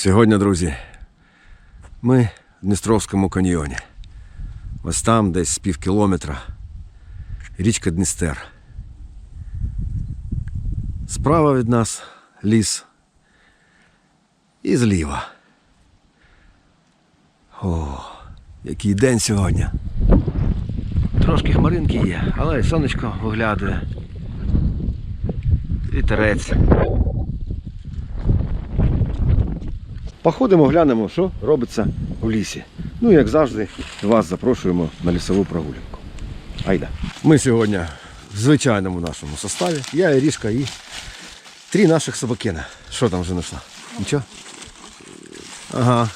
Сьогодні, друзі, ми в Дністровському каньйоні. Ось там, десь з пів кілометра, річка Дністер. Справа від нас ліс. І зліва. О, який день сьогодні. Трошки хмаринки є, але сонечко виглядає. Вітерець. Походимо, глянемо, що робиться в лісі. Ну, як завжди, вас запрошуємо на лісову прогулянку. Айда. Ми сьогодні в звичайному нашому составі. Я, Ірішка і три наших собакена. Що там вже знайшла? Нічого? Ага.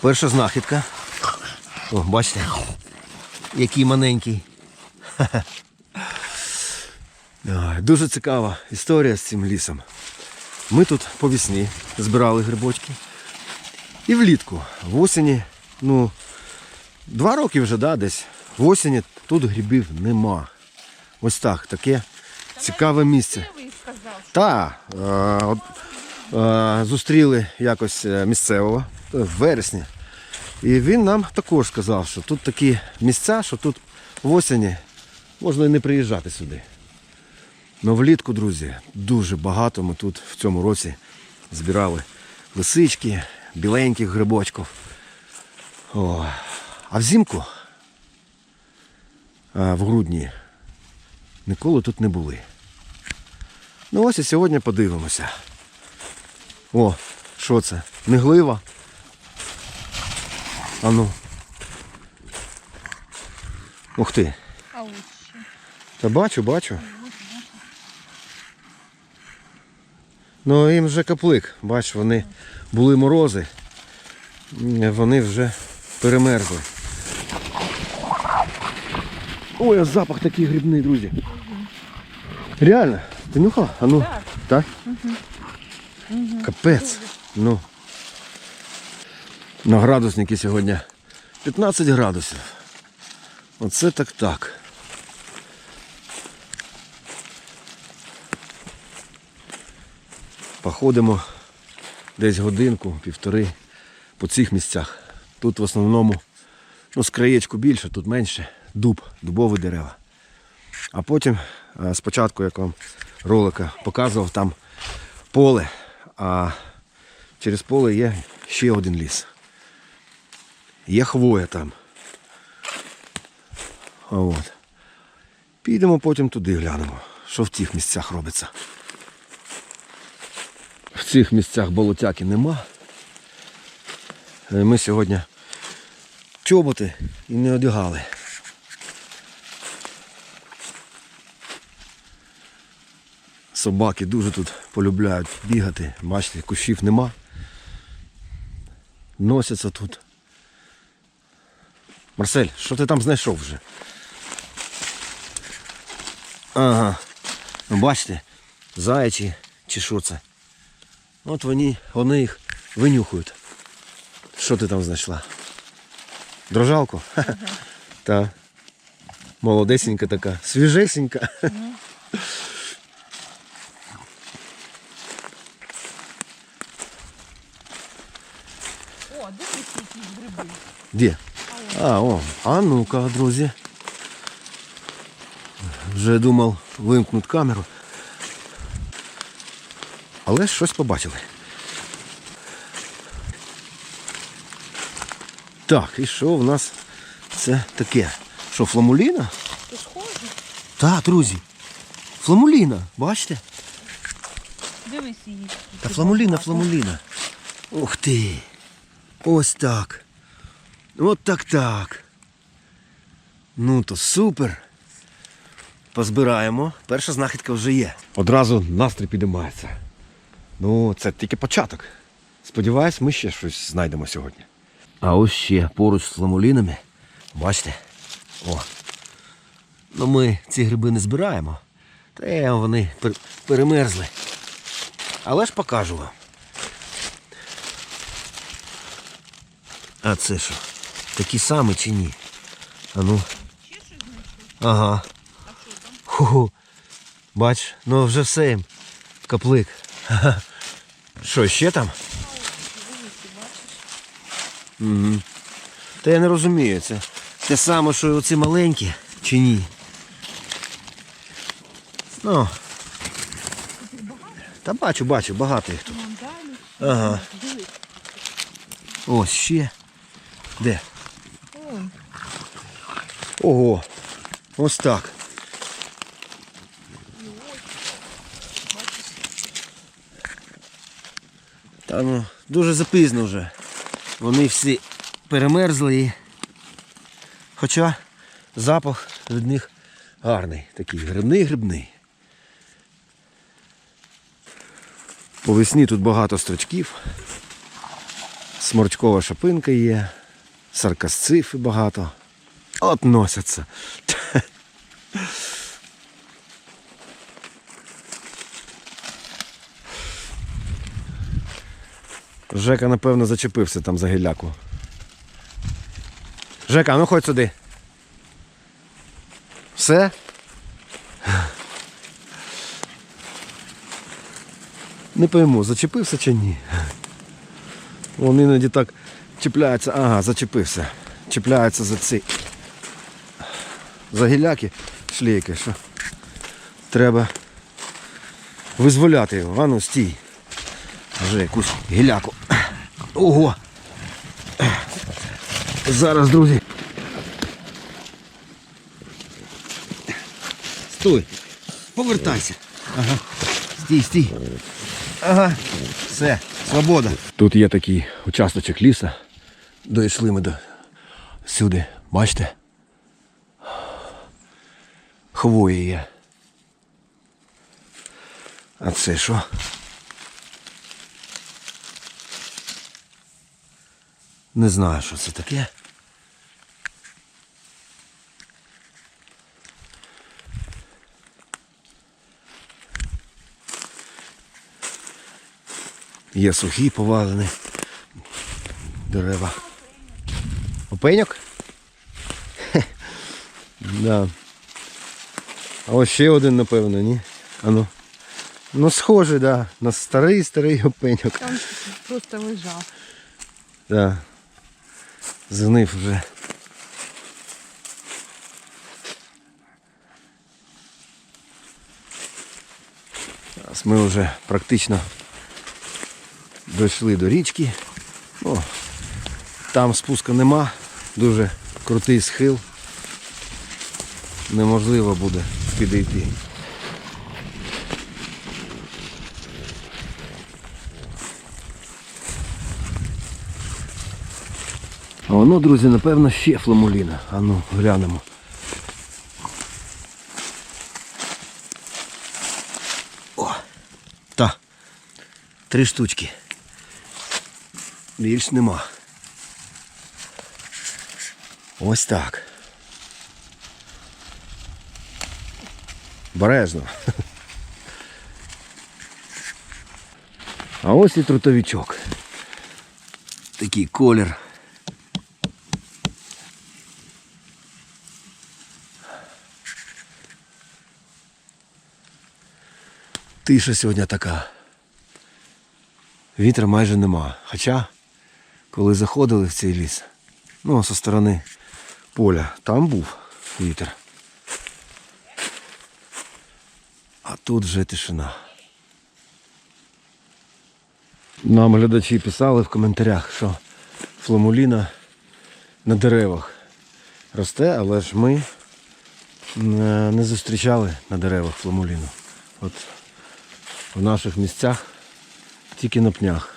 Перша знахідка. О, бачите, який маленький. Дуже цікава історія з цим лісом. Ми тут по весні збирали грибочки. І влітку, в осені, ну, два роки вже, да, десь. В осені тут грибів нема. Ось так, таке цікаве місце. Та, е, е, зустріли якось е, місцевого е, в вересні. І він нам також сказав, що тут такі місця, що тут в осені можна і не приїжджати сюди. Ну влітку, друзі, дуже багато ми тут в цьому році збирали лисички, біленьких грибочків. О. А взимку, а, в грудні, ніколи тут не були. Ну ось і сьогодні подивимося. О, що це? Не глива? А ну. Ух ти. Та бачу, бачу. Ну їм вже каплик. Бач, вони були морози. Вони вже перемерзли. Ой, а запах такий грибний, друзі. Реально? Ти нюхала? А ну. Так? Капець. Ну. На градусники сьогодні 15 градусів. Оце так так. Походимо десь годинку, півтори по цих місцях. Тут в основному ну, з більше, тут менше. Дуб, дубові дерева. А потім, е, спочатку, як вам ролика показував, там поле, а через поле є ще один ліс. Є хвоя там. От. Підемо потім туди глянемо, що в тих місцях робиться. В цих місцях болотяки нема. Е, Ми сьогодні чоботи і не одягали. Собаки дуже тут полюбляють бігати. Бачите, кущів нема. Носяться тут. Марсель, що ти там знайшов вже? Ага. Бачите, заячі чи що це? От вони, вони їх винюхують. Що ти там знайшла? Дрожалку? Ага. Та. Молодесенька така, свіжесенька. О, дивись, які гриби. Де? А, о, а ну-ка, друзі. Вже думав вимкнути камеру. Але щось побачили. Так, і що в нас це таке? Що, фламуліна? Ти? Так, друзі. Фламуліна, бачите? Дивись її. Та фламуліна, фламуліна. Ух ти. Ось так. От так так. Ну то супер. Позбираємо. Перша знахідка вже є. Одразу настрій підіймається. Ну, це тільки початок. Сподіваюсь, ми ще щось знайдемо сьогодні. А ось ще поруч з фламулінами. Бачите? О. Ну ми ці гриби не збираємо. Та вони пер- перемерзли. Але ж покажу вам. А це що? Такі самі чи ні? А ну. Ага. Ху-ху. Бач, ну вже все їм. Каплик. Ага. Що, ще там? Угу. Та я не розумію, це те саме, що і оці маленькі, чи ні? Ну. Та бачу, бачу, багато їх тут. Ага. Ось ще. Де? Ого. Ось так. Та ну, дуже запізно вже. Вони всі перемерзли і. Хоча запах від них гарний, такий грибний-грибний. По весні тут багато строчків. Сморчкова шапинка є, саркасцифи багато. От носяться. Жека, напевно, зачепився там за гіляку. Жека, ну ходь сюди. Все? Не пойму, зачепився чи ні. Він іноді так чіпляється. Ага, зачепився. Чіпляється за ці. За гіляки шлейки, що треба визволяти його. А ну стій. Вже якусь гіляку. Ого! Зараз, друзі. Стой! Повертайся. Ага. Стій, стій. Ага. Все, свобода. Тут є такий участочок ліса. Дійшли ми до сюди. Бачите? Хвої є. А це що? Не знаю, що це таке. Є сухі повалені дерева. Опеньок? Хе. Да. А ось ще один, напевно, ні? Ану. Ну, схожий, да. На старий старий опеньок. Там просто лежав. Да. Згнив вже. Зараз ми вже практично дійшли до річки. О, там спуска нема, дуже крутий схил. Неможливо буде підійти. А воно, друзі, напевно, ще фламуліна. А ну, глянемо. О! Та. Три штучки. Більш нема. Ось так. Бережно. А ось і трутовичок. Такий колір. Тиша сьогодні така. Вітра майже нема. Хоча, коли заходили в цей ліс, ну, зі сторони поля, там був вітер. А тут вже тишина. Нам глядачі писали в коментарях, що фламуліна на деревах росте, але ж ми не не зустрічали на деревах фламуліну. От в наших місцях тільки на пнях.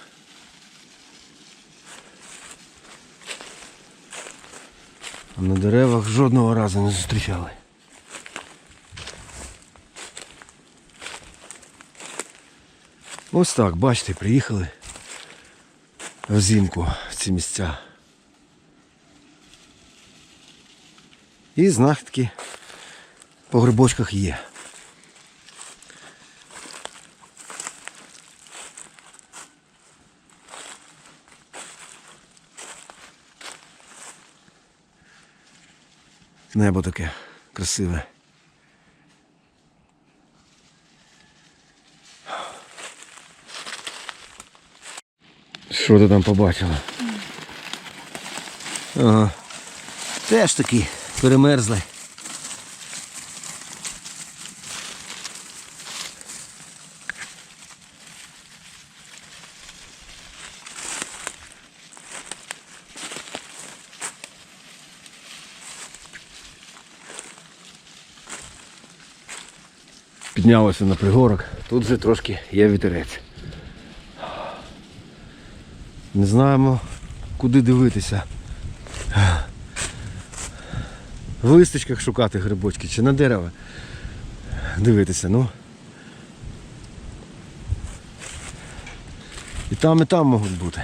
А на деревах жодного разу не зустрічали. Ось так, бачите, приїхали взимку в ці місця. І знахідки по грибочках є. Небо таке красиве. Що ти там побачила? Ага. Теж такі перемерзли. Піднялося на пригорок. Тут вже трошки є вітерець. Не знаємо, куди дивитися. В листочках шукати грибочки чи на дерево дивитися, ну. І там, і там можуть бути.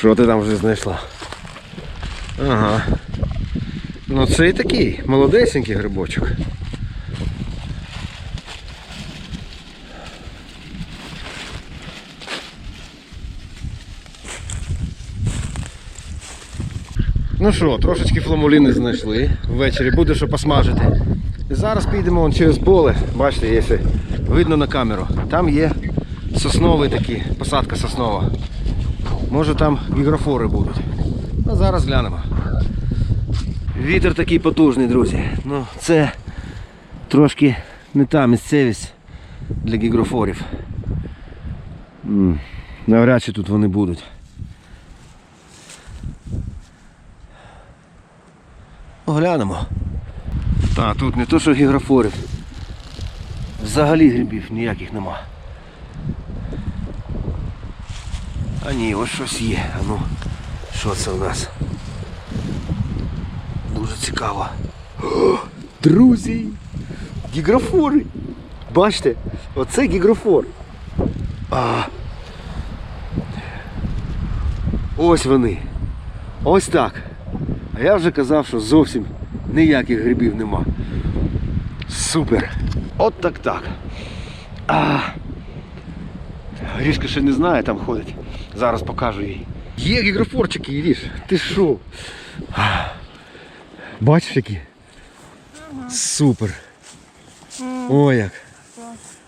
Що ти там вже знайшла? Ага. Ну це і такий молодесенький грибочок. Ну що, трошечки фламуліни знайшли. Ввечері буде що посмажити. Зараз підемо через поле. Бачите, якщо видно на камеру. Там є сосновий такий, посадка соснова. Може там гігрофори будуть. А зараз глянемо. Вітер такий потужний, друзі. Ну, це трошки не та місцевість для гігрофорів. Навряд чи тут вони будуть. Оглянемо. Та, тут не то, що гігрофорів. Взагалі грибів ніяких нема. А ні, ось щось є. А ну, що це у нас? Дуже цікаво. О, друзі! Гігрофори! Бачите, оце гігрофор. А. Ось вони. Ось так. А я вже казав, що зовсім ніяких грибів нема. Супер. От так так. А. Грішка ще не знає, там ходить. Зараз покажу їй. Є гігрофорчики, Іріш. Ти що? Бачиш які? Супер. Ой як.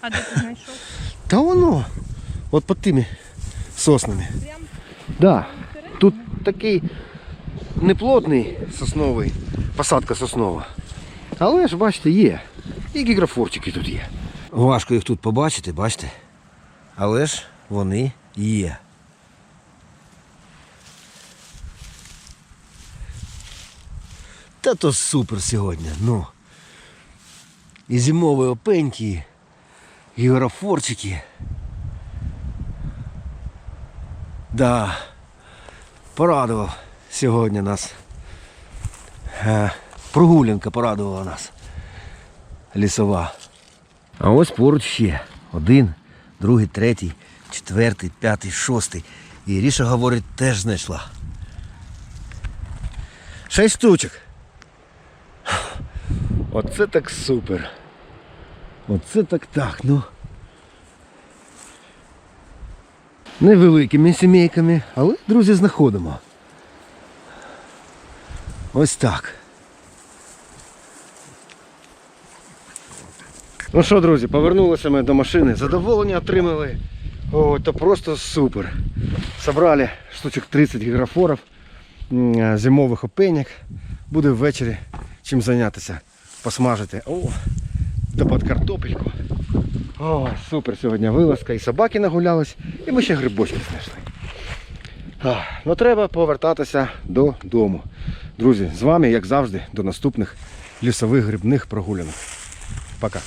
А де ти знайшов? Та воно. От під тими соснами. Прям Да. Тут такий неплотний сосновий, посадка соснова. Але ж бачите, є. І гігрофорчики тут є. Важко їх тут побачити, бачите? Але ж вони є. Та то супер сьогодні, ну. І зимові опеньки, і гігрофорчики. Да, порадував сьогодні нас. Е, Прогулянка порадувала нас. Лісова. А ось поруч ще. Один, другий, третій, четвертий, п'ятий, шостий. І Ріша говорить, теж знайшла. Шість штучок. Оце так супер. Оце так так, ну. невеликими сімейками, але, друзі, знаходимо. Ось так. Ну що, друзі, повернулися ми до машини. Задоволення отримали. О, це просто супер. Собрали штучок 30 гігрофорів, м, зимових опеньок. Буде ввечері чим зайнятися. Посмажити. О, та під картопельку. О, супер сьогодні вилазка. І собаки нагулялись, і ми ще грибочки знайшли. Ну треба повертатися додому. Друзі, з вами, як завжди, до наступних лісових грибних прогулянок. Пока.